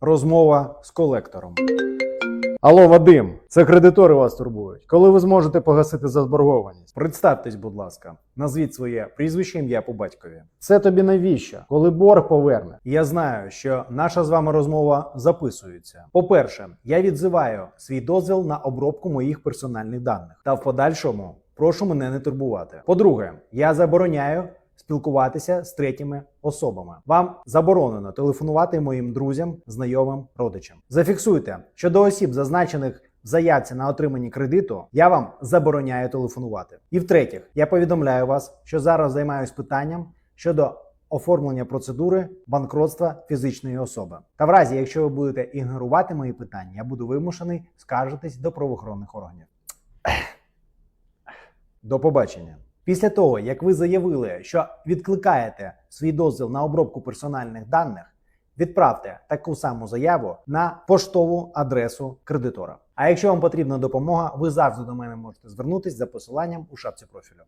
Розмова з колектором. Алло, Вадим, це кредитори вас турбують. Коли ви зможете погасити заборгованість? Представтесь, будь ласка, назвіть своє прізвище, ім'я по батькові. Це тобі навіщо? Коли борг поверне? Я знаю, що наша з вами розмова записується. По-перше, я відзиваю свій дозвіл на обробку моїх персональних даних. Та в подальшому прошу мене не турбувати. По-друге, я забороняю спілкуватися з третіми особами. Вам заборонено телефонувати моїм друзям, знайомим, родичам. Зафіксуйте, що до осіб, зазначених в заявці на отриманні кредиту, я вам забороняю телефонувати. І в-третє, я повідомляю вас, що зараз займаюсь питанням щодо оформлення процедури банкротства фізичної особи. Та в разі, якщо ви будете ігнорувати мої питання, я буду вимушений скаржитись до правоохоронних органів. До побачення. Після того, як ви заявили, що відкликаєте свій дозвіл на обробку персональних даних, відправте таку саму заяву на поштову адресу кредитора. А якщо вам потрібна допомога, ви завжди до мене можете звернутися за посиланням у шапці профілю.